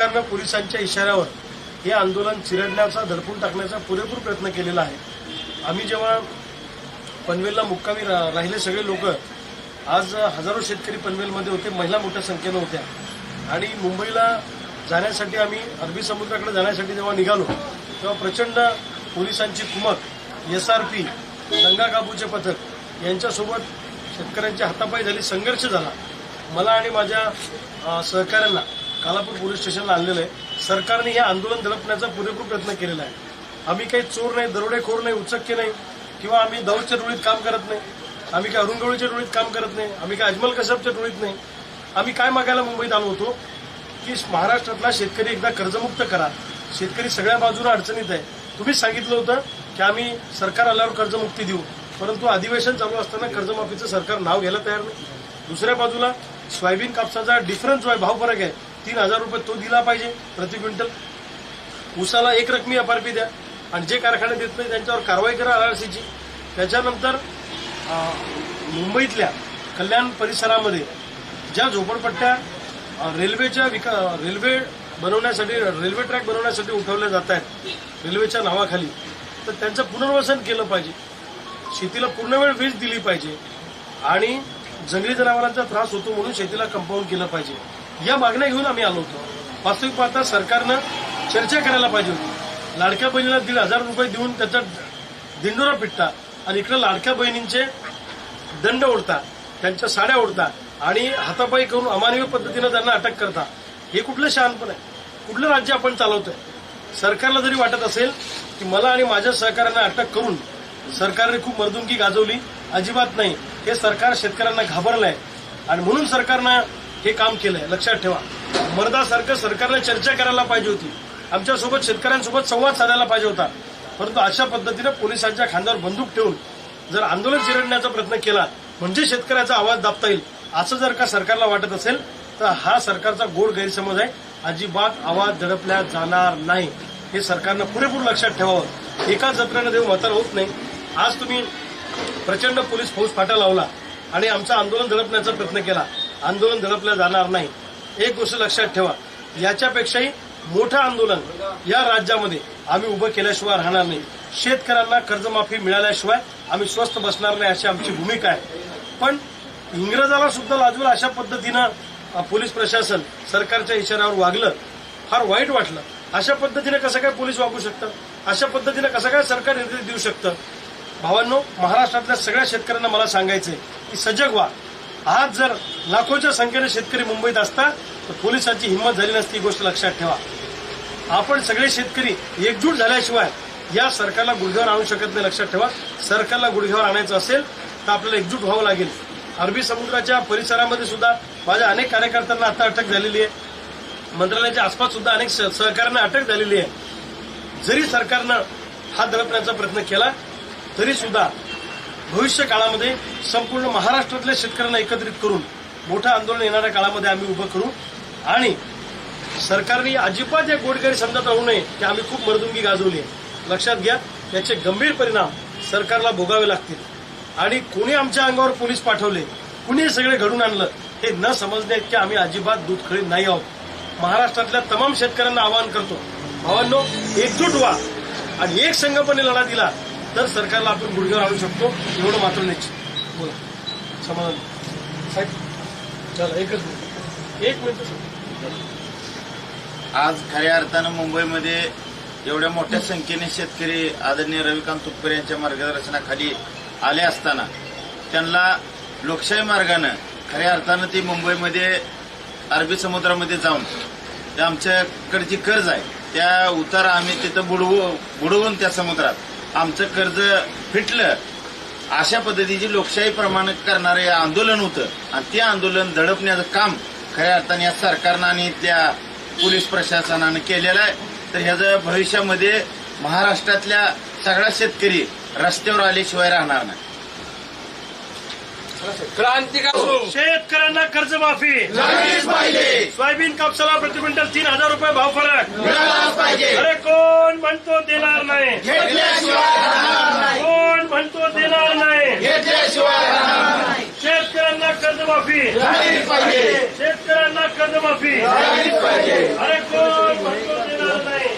सरकारनं पोलिसांच्या इशाऱ्यावर हे आंदोलन चिरडण्याचा दडपून टाकण्याचा पुरेपूर प्रयत्न केलेला आहे. आम्ही जेव्हा पनवेलला मुक्कामी रा- राहिले सगळे लोक आज हजारो शेतकरी पनवेलमध्ये होते महिला मोठ्या संख्येनं होत्या. आणि मुंबईला जाण्यासाठी आम्ही अरबी समुद्राकडे जाण्यासाठी जेव्हा निघालो तेव्हा प्रचंड पोलिसांची कुमक एस आर पी दंगा काबूचे पथक यांच्यासोबत शेतकऱ्यांची हातापाई झाली संघर्ष झाला. मला आणि माझ्या सहकाऱ्यांना कालापूर पोलीस स्टेशनला आणलेलं आहे. सरकारने हे आंदोलन दडपण्याचा पुरेपूर प्रयत्न केलेला आहे. आम्ही काही चोर नाही दरोडेखोर नाही उचक्के नाही किंवा आम्ही दौडच्या डोळीत काम करत नाही. आम्ही काय अरुणगवळीच्या डोळीत काम करत नाही. आम्ही काय अजमल कसबच्या डोळीत नाही. आम्ही काय मागायला मुंबईत आलो होतो? की महाराष्ट्रातला शेतकरी एकदा कर्जमुक्त करा. शेतकरी सगळ्या बाजूला अडचणीत आहे. तुम्हीच सांगितलं होतं की आम्ही सरकार आल्यावर कर्जमुक्ती देऊ. परंतु अधिवेशन चालू असताना कर्जमाफीचं सरकार नाव घ्यायला तयार नाही. दुसऱ्या बाजूला सोयाबीन कापसाचा डिफरन्स जो आहे भाव फरक आहे. तीन हजार रुपये तो दिला पाहिजे प्रति क्विंटल. ऊसाला एक रकमी एफआरपी द्या. आणि जे कारखाने देत नाही त्यांच्यावर कारवाई करा आरआरसीची त्याच्यानंतर मुंबईतल्या कल्याण परिसरामध्ये ज्या झोपडपट्ट्या रेल्वेच्या विका रेल्वे बनवण्यासाठी रेल्वे ट्रॅक बनवण्यासाठी उठवल्या जात आहेत रेल्वेच्या नावाखाली तर त्यांचं पुनर्वसन केलं पाहिजे. शेतीला पूर्ण वेळ वीज दिली पाहिजे. आणि जंगली जनावरांचा त्रास होतो म्हणून शेतीला कंपाऊंड केलं पाहिजे. या मागण्या घेऊन आम्ही आलो होतो. वास्तविक पाहता सरकारनं चर्चा करायला पाहिजे होती. लाडक्या बहिणीला दीड हजार रुपये देऊन त्याचा दिंडोरा पिटता आणि इकडे लाडक्या बहिणींचे दंड ओढता त्यांच्या साड्या ओढता आणि हातापाई करून अमानवीय पद्धतीनं त्यांना अटक करता. हे कुठलं शहाणपण आहे? कुठलं राज्य आपण चालवतोय? सरकारला जरी वाटत असेल की मला आणि माझ्या सहकाऱ्यांना अटक करून सरकारने खूप मर्दुंकी गाजवली अजिबात नाही. हे सरकार शेतकऱ्यांना घाबरलंय. आणि म्हणून सरकारनं हे काम केलंय. लक्षात ठेवा. मर्दासारखं सरकारला चर्चा करायला पाहिजे होती. आमच्यासोबत शेतकऱ्यांसोबत संवाद साधायला पाहिजे होता. परंतु अशा पद्धतीनं पोलिसांच्या खांद्यावर बंदूक ठेवून जर आंदोलन चिरडण्याचा प्रयत्न केला म्हणजे शेतकऱ्याचा आवाज दाबता येईल असं जर का सरकारला वाटत असेल तर हा सरकारचा गोड गैरसमज आहे. अजिबात आवाज दडपल्या जाणार नाही. हे सरकारनं पुरेपूर लक्षात ठेवावं. एका जत्रेनं देऊ म्हातार होत नाही. आज तुम्ही प्रचंड पोलीस फौज फाटा लावला आणि आमचं आंदोलन दडपण्याचा प्रयत्न केला. आंदोलन दडपलं जाणार नाही. एक गोष्ट लक्षात ठेवा याच्यापेक्षाही मोठं आंदोलन या राज्यामध्ये आम्ही उभं केल्याशिवाय राहणार नाही. शेतकऱ्यांना कर्जमाफी मिळाल्याशिवाय आम्ही स्वस्थ बसणार नाही अशी आमची भूमिका आहे. पण इंग्रजाला सुद्धा लाजवेल अशा पद्धतीनं पोलीस प्रशासन सरकारच्या इशाऱ्यावर वागलं फार वाईट वाटलं. अशा पद्धतीने कसं काय पोलीस वागू शकतं? अशा पद्धतीने कसं काय सरकार निर्देश देऊ शकतं? भावांनो महाराष्ट्रातल्या सगळ्या शेतकऱ्यांना मला सांगायचंय की सजग व्हा. आज जर लाखोच्या संख्येने शेतकरी मुंबईत असता तर पोलिसांची हिंमत झाली नसती ही गोष्ट लक्षात ठेवा. आपण सगळे शेतकरी एकजूट झाल्याशिवाय या सरकारला गुडघ्यावर आणू शकत नाही लक्षात ठेवा. सरकारला गुडघ्यावर आणायचं असेल तर आपल्याला एकजूट व्हावं लागेल. अरबी समुद्राच्या परिसरामध्ये सुद्धा माझ्या अनेक कार्यकर्त्यांना आता अटक झालेली आहे. मंत्रालयाच्या आसपास सुद्धा अनेक सहकाऱ्यांना अटक झालेली आहे. जरी सरकारनं हा दडपण्याचा प्रयत्न केला तरी सुद्धा भविष्य काळामध्ये संपूर्ण महाराष्ट्रातल्या शेतकऱ्यांना एकत्रित करून मोठं आंदोलन येणाऱ्या काळामध्ये आम्ही उभं करू. आणि सरकारने अजिबात या गोडकरी समजात राहू नये की आम्ही खूप मर्दुंगी गाजवली आहे. लक्षात घ्या याचे गंभीर परिणाम सरकारला भोगावे लागतील. आणि कोणी आमच्या अंगावर पोलीस पाठवले कुणी हे सगळे घडून आणलं हे न समजण्या इतके आम्ही अजिबात दूधखळी नाही आहोत. महाराष्ट्रातल्या तमाम शेतकऱ्यांना आवाहन करतो भावांनो एकजूट व्हा आणि एक संघपणे लढा दिला तर सरकारला आपण गुडघ्यावर आणू शकतो एवढं मात्र नाही. बोला. समाधान. साहेब चला एकच मिनिट. एक मिनिट आज खऱ्या अर्थानं मुंबईमध्ये एवढ्या मोठ्या संख्येने शेतकरी आदरणीय रविकांत तुपकर यांच्या मार्गदर्शनाखाली आले असताना त्यांना लोकशाही मार्गानं खऱ्या अर्थानं ती मुंबईमध्ये अरबी समुद्रामध्ये जाऊन ते आमच्याकडची कर्ज आहे. त्या उतारा आम्ही तिथं बुडवू बुडवून त्या समुद्रात आमचं कर्ज फिटलं अशा पद्धतीची लोकशाही प्रमाणे करणारं आंदोलन होतं. आणि ते आंदोलन दडपण्याचं काम खऱ्या अर्थाने या सरकारनं आणि इथल्या पोलीस प्रशासनानं केलेलं आहे. तर ह्याचं भविष्यामध्ये महाराष्ट्रातल्या सगळा शेतकरी रस्त्यावर आल्याशिवाय राहणार नाही. क्रांतिकारी शेतकऱ्यांना कर्जमाफी! सोयाबीन कापसाला प्रति क्विंटल तीन हजार रुपये भाव फरक! अरे कोण म्हणतो देणार नाही? कर्जमाफी. शेतकऱ्यांना कर्जमाफी. अरे कोण देणार नाही.